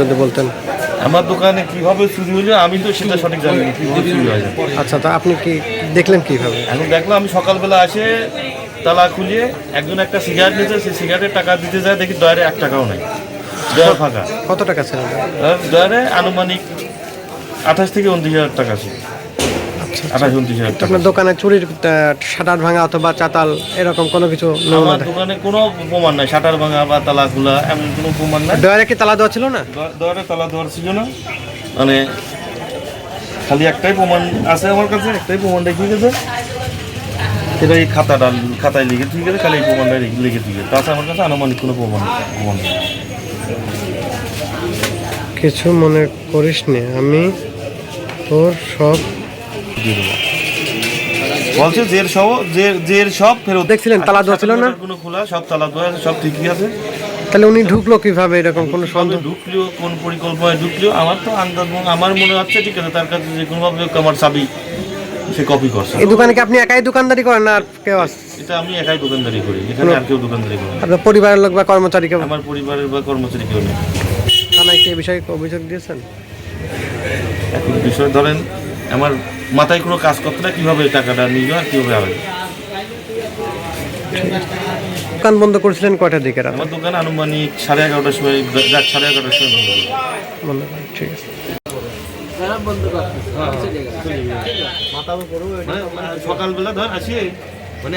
যদি বলতেন। আমার দোকানে কীভাবে চুরি হলো আমি তো সেটা সঠিক জানি না কীভাবে চুরি হয় আচ্ছা তা আপনি কি দেখলেন কীভাবে? এখন দেখলাম আমি সকালবেলা আসে তালা খুলিয়ে একজন একটা সিগারেট নিয়েছে সেই সিগারেটের টাকা দিতে যায় দেখি দয়ারে এক টাকাও নাই। দয়ার ফাঁকা। কত টাকা ছিল? দয়ারে আনুমানিক আঠাশ থেকে উনত্রিশ হাজার টাকা আছে আঠাশ উনত্রিশ হাজার টাকা। আপনার দোকানে চুরির শাটার ভাঙা অথবা চাতাল এরকম কোনো কিছু আমার দোকানে কোনো প্রমাণ নাই শাটার ভাঙা বা তালা খোলা এমন কোনো প্রমাণ নাই। ডয়ারে কি তালা দেওয়া ছিল না? দয়ারে তালা দেওয়ার ছিল না। মানে খালি একটাই প্রমাণ আছে আমার কাছে একটাই প্রমাণ রেখে গেছে। এটা এই খাতাটা খাতায় লিখে ঠিক আছে খালি এই প্রমাণটা লিখে ঠিক আছে। তাছাড়া আমার কাছে আনুমানিক কোনো প্রমাণ প্রমাণ কিছু মনে করিস নে আমি তোর সব দিয়ে দেবো। বলছে জের সহ জের জের সব ফেরত। দেখছিলেন তালা দেওয়া ছিল না? কোনো খোলা সব তালা দেওয়া আছে সব ঠিকই আছে। তাহলে উনি ঢুকলো কীভাবে? এরকম কোনো সন্দেহ? ঢুকলেও কোন পরিকল্পনায় ঢুকলেও আমার তো আন্দাজ আমার মনে হচ্ছে ঠিক আছে তার কাছে যে কোনোভাবে আমার চাবি সে কপি করছে। এই দোকানে কি আপনি একাই দোকানদারি করেন না আর কেউ আছে এটা আমি একাই দোকানদারি করি এখানে আর কেউ দোকানদারি করে আপনার পরিবারের লোক বা কর্মচারী কেউ? আমার পরিবারের বা কর্মচারী কেউ নেই। থানায় কি এই বিষয়ে অভিযোগ দিয়েছেন? এখন বিষয় ধরেন আমার মাথায় কোনো কাজ করতে না কীভাবে টাকাটা নিয়ে আর কীভাবে হবে? দোকান বন্ধ করেছিলেন কয়টার দিকে আমার দোকান আনুমানিক সাড়ে এগারোটার সময় রাত সাড়ে এগারোটার সময় বন্ধ বন্ধ ঠিক আছে। মানে সকালবেলা ধর আসি। মানে